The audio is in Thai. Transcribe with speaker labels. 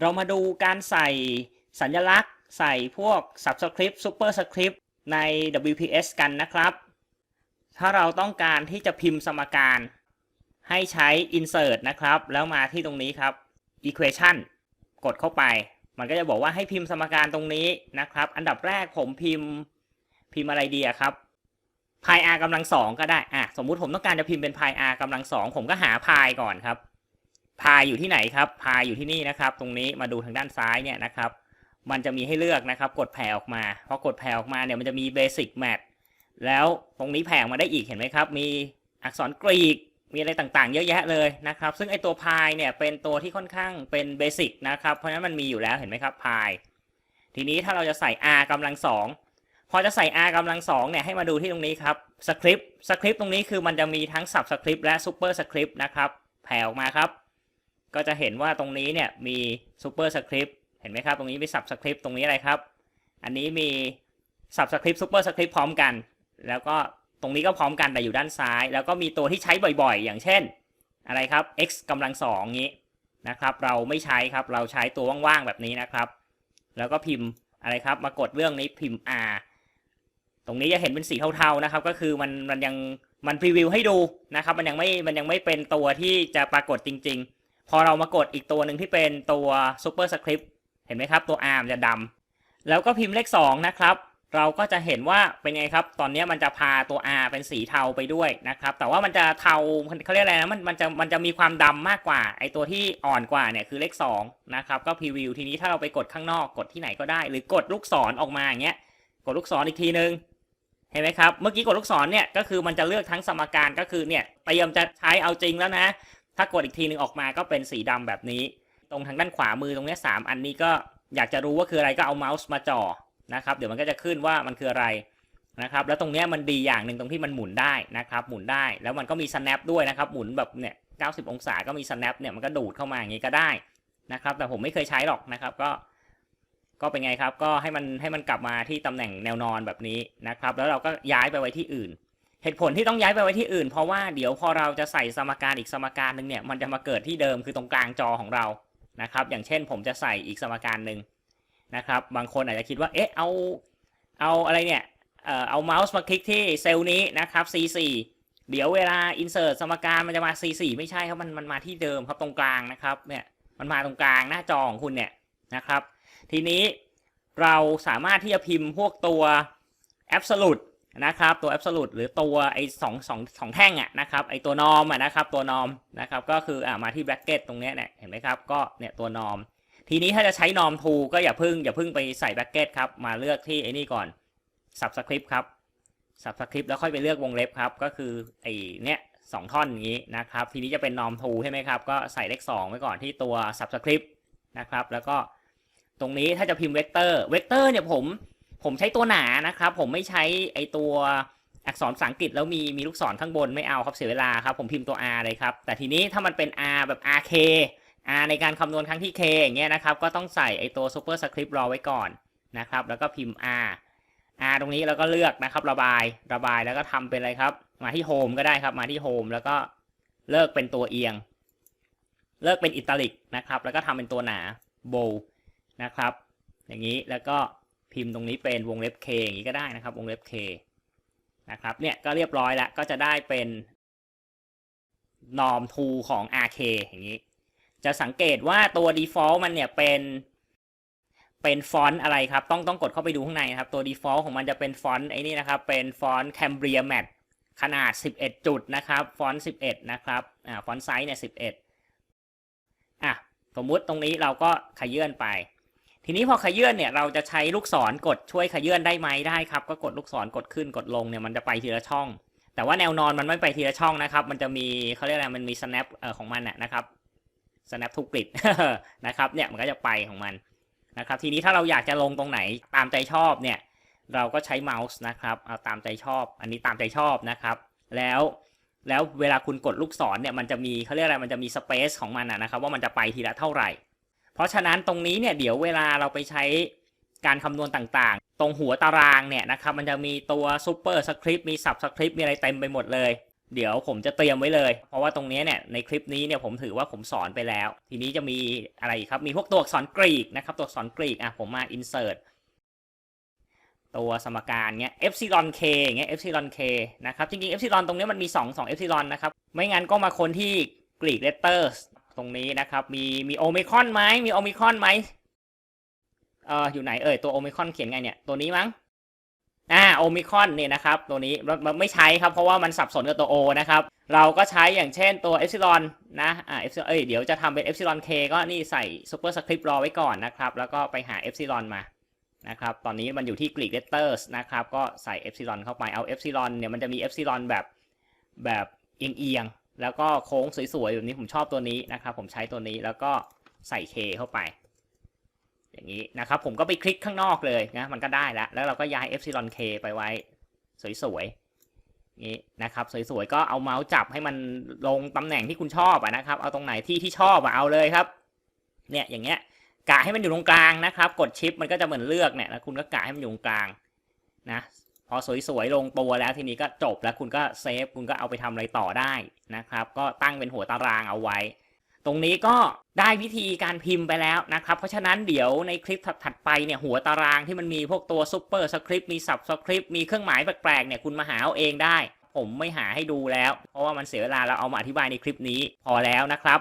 Speaker 1: เรามาดูการใส่สัญลักษณ์ ใส่พวก subscript superscript ใน WPS กันนะครับ ถ้าเราต้องการที่จะพิมพ์สมการให้ใช้ insert นะครับ แล้วมาที่ตรงนี้ครับ equation กดเข้าไป มันก็จะบอกว่าให้พิมพ์สมการตรงนี้นะครับ อันดับแรกผมพิมพ์พิมพ์อะไรดีครับ pi r กำลังสองก็ได้อะสมมุติผมต้องการจะพิมพ์เป็น pi r กำลังสองผมก็หา pi ก่อนครับ พายอยู่ที่ไหนครับ พายอยู่ที่นี่นะครับ ตรงนี้มาดูทางด้านซ้ายเนี่ยนะครับ มันจะมีให้เลือกนะครับ กดแผ่ออกมา พอกดแผ่ออกมาเนี่ยมันจะมี Basic Math แล้วตรงนี้แผ่ออกมาได้อีกเห็นไหมครับ มีอักษรกรีก มีอะไรต่างๆ เยอะแยะเลยนะครับ ซึ่งไอตัวพายเนี่ยเป็นตัวที่ค่อนข้างเป็นเบสิกนะครับ เพราะฉะนั้นมันมีอยู่แล้วเห็นไหมครับพาย ทีนี้ถ้าเราจะใส่ r กำลังสองพอจะใส่ r กำลังสองเนี่ยให้มาดูที่ตรงนี้ครับสคริปต์สคริปต์ตรงนี้คือมันจะมีทั้ง subscript และ superscript นะครับ แผ่ออกมาครับ ก็จะเห็นว่าตรงนี้เนี่ยมี super script เห็นไหมครับตรงนี้มี subscript ตรงนี้อะไรครับ อันนี้มี subscript super script พร้อมกัน แล้วก็ตรงนี้ก็พร้อมกันแต่อยู่ด้านซ้าย แล้วก็มีตัวที่ใช้บ่อยๆ อย่างเช่น อะไรครับ x กำลังสองนี้นะครับเราไม่ใช้ครับเราใช้ตัวว่างๆแบบนี้นะครับ แล้วก็พิมพ์อะไรครับมากดเรื่องนี้พิมพ์ r ตรงนี้จะเห็นเป็นสีเทาๆนะครับ ก็คือมันมันยังมันพรีวิวให้ดูนะครับ มันยังไม่มันยังไม่เป็นตัวที่จะปรากฏจริง ๆ พอเรามากดอีกตัวหนึ่งที่เป็นตัว Super Script เห็นไหมครับ ตัว R มันจะดำแล้วก็พิมพ์เลข 2 นะครับ เราก็จะเห็นว่าเป็นไงครับ ตอนนี้มันจะพาตัว R เป็นสีเทาไปด้วยนะครับ แต่ว่ามันจะเทาเขาเรียกอะไรนะมันมันจะมันจะมีความดำมากกว่า ไอตัวที่อ่อนกว่าเนี่ยคือเลข2นะครับ ก็พรีวิวทีนี้ถ้าเราไปกดข้างนอกกดที่ไหนก็ได้ หรือกดลูกศรออกมาอย่างเงี้ย กดลูกศรอีกทีนึงเห็นไหมครับ เมื่อกี้กดลูกศรเนี่ยก็คือมันจะเลือกทั้งสมการก็คือเนี่ยเตรียมจะใช้เอาจริงแล้วนะ ถ้ากดอีกทีหนึ่งออกมาก็เป็นสีดำแบบนี้ ตรงทางด้านขวามือตรงเนี้ยสามอันนี้ก็อยากจะรู้ว่าคืออะไรก็เอาเมาส์มาจ่อนะครับเดี๋ยวมันก็จะขึ้นว่ามันคืออะไรนะครับแล้วตรงเนี้ยมันดีอย่างหนึ่งตรงที่มันหมุนได้นะครับหมุนได้แล้วมันก็มี snap ด้วยนะครับหมุนแบบเนี่ย90 องศาก็มี snap เนี่ยมันก็ดูดเข้ามาอย่างนี้ก็ได้นะครับแต่ผมไม่เคยใช้หรอกนะครับก็ ก็เป็นไงครับก็ให้มันให้มันกลับมาที่ตำแหน่งแนวนอนแบบนี้นะครับ แล้วเราก็ย้ายไปไว้ที่อื่น เหตุผลที่ต้องย้ายไปไว้ที่อื่น เพราะว่าเดี๋ยวพอเราจะใส่สมการอีกสมการหนึ่งเนี่ยมันจะมาเกิดที่เดิมคือตรงกลางจอของเรานะครับ อย่างเช่นผมจะใส่อีกสมการหนึ่งนะครับ บางคนอาจจะคิดว่าเอ๊ะเอาเอาอะไรเนี่ยเอ่อเอาเมาส์มาคลิกที่เซลล์นี้นะครับ C4 เดี๋ยวเวลา insert สมการมันจะมา C4 ไม่ใช่ครับมันมันมาที่เดิมครับตรงกลางนะครับเนี่ยมันมาตรงกลางหน้าจอของคุณเนี่ยนะครับ ทีนี้เราสามารถที่จะพิมพ์พวกตัว absolute นะครับตัว absolute หรือตัวไอ้สองสองสองแท่งอะนะครับไอ้ตัวนอมอะนะครับตัวนอมนะครับก็คืออ่ามาที่ bracket ตรงนี้เนี่ยเห็นไหมครับก็เนี่ยตัวนอม ทีนี้ถ้าจะใช้นอม to ก็อย่าพึ่งอย่าพึ่งไปใส่ bracket ครับมาเลือกที่ไอ้นี่ก่อน subscript ครับ subscript แล้วค่อยไปเลือกวงเล็บครับก็คือไอ้เนี่ยสองท่อนอย่างนี้นะครับทีนี้จะเป็น norm to ใช่ไหมครับก็ใส่เลข2ไว้ก่อนที่ตัว subscript นะครับแล้วก็ตรงนี้ถ้าจะพิมพ์เวกเตอร์เวกเตอร์เนี่ยผม ผมใช้ตัวหนานะครับ ผมไม่ใช้ไอตัวอักษรภาษาอังกฤษแล้วมีมีลูกศรข้างบนไม่เอาครับเสียเวลาครับผมพิมพ์ตัว R เลยครับ แต่ทีนี้ถ้ามันเป็น R แบบ RK R ในการคำนวณครั้งที่ K อย่างเงี้ยนะครับ ก็ต้องใส่ไอตัว super script รอไว้ก่อนนะครับ แล้วก็พิมพ์ R R ตรงนี้แล้วก็เลือกนะครับ ระบายระบายแล้วก็ทำเป็นอะไรครับ มาที่ Home ก็ได้ครับมาที่ Home แล้วก็เลิกเป็นตัวเอียง เลิกเป็นอิตาลิกนะครับ แล้วก็ทำเป็นตัวหนา bow นะครับ อย่างนี้แล้วก็ พิมพ์ตรงนี้เป็นวงเล็บ k อย่างนี้ก็ได้นะครับ วงเล็บ k นะครับเนี่ยก็เรียบร้อยแล้วก็จะได้เป็น norm to ของ rk อย่างนี้ จะสังเกตว่าตัว default มันเนี่ยเป็น เป็นฟอนต์อะไรครับ ต้องต้องกดเข้าไปดูข้างในนะครับ ตัว default ของมันจะเป็นฟอนต์ไอ้นี่นะครับ เป็นฟอนต์ Cambria Mat ขนาด 11 จุดนะครับ ฟอนต์ 11 นะครับ อ่า ฟอนต์ไซส์เนี่ย 11 อะ สมมุติตรงนี้เราก็ขยื่นไป ทีนี้พอขยื่นเนี่ยเราจะใช้ลูกศรกดช่วยขยื่นได้ไหมได้ครับ ก็กดลูกศรกดขึ้นกดลงเนี่ยมันจะไปทีละช่อง แต่ว่าแนวนอนมันไม่ไปทีละช่องนะครับ มันจะมีเขาเรียกอะไรมันมี snap เอ่อของมันน่ะนะครับ snap to grid นะครับเนี่ยมันก็จะไปของมันนะครับ ทีนี้ถ้าเราอยากจะลงตรงไหนตามใจชอบเนี่ย เราก็ใช้เมาส์นะครับเอาตามใจชอบ อันนี้ตามใจชอบนะครับ แล้วแล้วเวลาคุณกดลูกศรเนี่ยมันจะมีเขาเรียกอะไรมันจะมีสเปซของมันนะนะครับ ว่ามันจะไปทีละเท่าไหร่ เพราะฉะนั้นตรงนี้เนี่ยเดี๋ยวเวลาเราไปใช้การคำนวณต่างๆ ตรงหัวตารางเนี่ยนะครับมันจะมีตัว super script มี subscript มีอะไรเต็มไปหมดเลย เดี๋ยวผมจะเตรียมไว้เลย เพราะว่าตรงนี้เนี่ยในคลิปนี้เนี่ยผมถือว่าผมสอนไปแล้ว ทีนี้จะมีอะไรครับมีพวกตัวอักษรกรีกนะครับตัวอักษรกรีกอะผมมา insert ตัวสมการเงี้ย epsilon k อย่างเงี้ย epsilon k นะครับจริงๆ epsilon ตรงนี้มันมี 2 2 epsilon นะครับ ไม่งั้นก็มาคนที่ Greek letters ตรงนี้นะครับ มีมีโอมิคอนไหมมีโอมิคอนไหมเอ่ออยู่ไหนเอ่ยตัวโอมิคอนเขียนไงเนี่ยตัวนี้มั้งอ่าโอมิคอนเนี่ยนะครับ ตัวนี้เราไม่ใช้ครับเพราะว่ามันสับสนกับตัว O นะครับ เราก็ใช้อย่างเช่นตัวเอ p ซิลอนนะอ่าเอ epsilon เอ้ยเดี๋ยวจะทำเป็นเอ p ซิลอน k ก็นี่ใส่ซูเปอร์สคริปต์รอไว้ก่อนนะครับ แล้วก็ไปหาเอ p ซิลอนมานะครับตอนนี้มันอยู่ที่ Greek letters นะครับก็ใส่เอ p ซิลอนเข้าไปเอาเอ p ซิลอนเนี่ยมันจะมีเอ p ซิลอนแบบแบบเอียงๆ แล้วก็โค้งสวยๆแบบนี้ผมชอบตัวนี้นะครับ ผมใช้ตัวนี้แล้วก็ใส่ k เข้าไป อย่างนี้นะครับ ผมก็ไปคลิกข้างนอกเลยนะมันก็ได้แล้ว แล้วเราก็ย้าย epsilon k ไปไว้ สวยๆนี้นะครับสวยๆก็เอาเมาส์จับให้มันลงตำแหน่งที่คุณชอบอะนะครับ เอาตรงไหนที่ที่ชอบอะเอาเลยครับ เนี่ยอย่างเงี้ยกะให้มันอยู่ตรงกลางนะครับ กดชิปมันก็จะเหมือนเลือกเนี่ยแล้วคุณก็กะให้มันอยู่ตรงกลางนะ พอสวยๆลงตัวแล้วทีนี้ก็จบแล้วคุณก็เซฟคุณก็เอาไปทำอะไรต่อได้นะครับ ก็ตั้งเป็นหัวตารางเอาไว้ ตรงนี้ก็ได้วิธีการพิมพ์ไปแล้วนะครับ เพราะฉะนั้นเดี๋ยวในคลิปถัดๆไปเนี่ยหัวตารางที่มันมีพวกตัวซุปเปอร์สคริปต์มีสับสคริปต์มีเครื่องหมายแปลกๆเนี่ยคุณมาหาเอาเองได้ ผมไม่หาให้ดูแล้ว เพราะว่ามันเสียเวลาเราเอามาอธิบายในคลิปนี้พอแล้วนะครับ